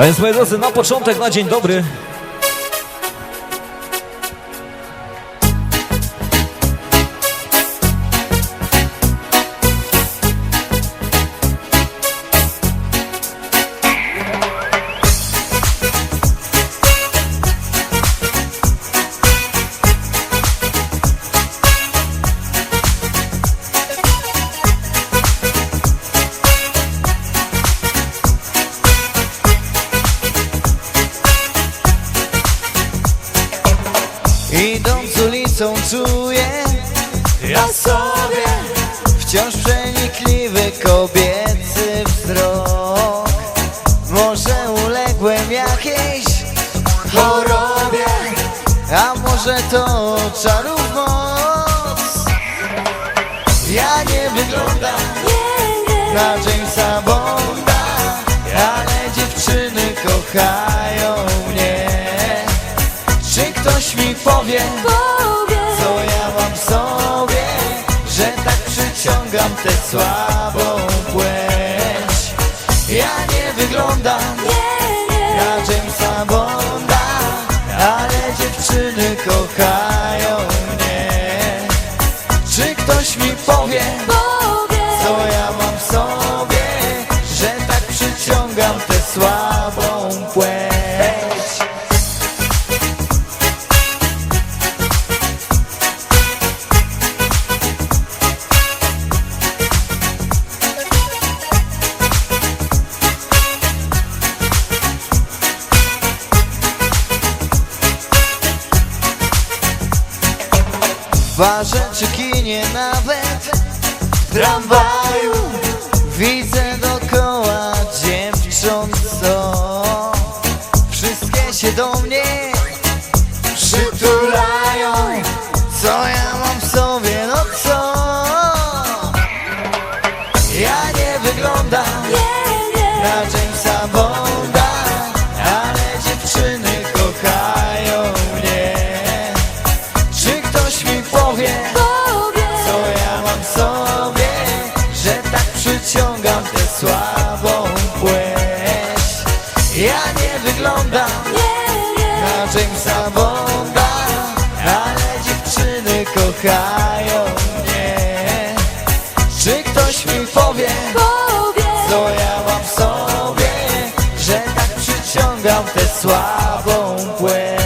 A więc moi drodzy, na początek, na dzień dobry. Idąc ulicą czuję Ja sobie Wciąż przenikliwy kobiecy wzrok. Może uległem jakiejś chorobie A może to czarów moc. Ja nie wyglądam na Jamesa Bonda Ale dziewczyny kochają powie co ja mam w sobie, że tak przyciągam tę słabą płeć. Ja nie wyglądam na Jamesa Bonda, ale dziewczyny kochają mnie. Czy ktoś mi powie, co ja mam barze czy kinie nawet W tramwaju. Widzę dookoła dziewcząt co Wszystkie się do mnie Przytulają. Co ja mam w sobie, Ja nie wyglądam na Jamesa Bonda Ale dziewczyny kochają mnie. Czy ktoś mi powie. Co ja mam w sobie Że tak przyciągam tę słabą płeć?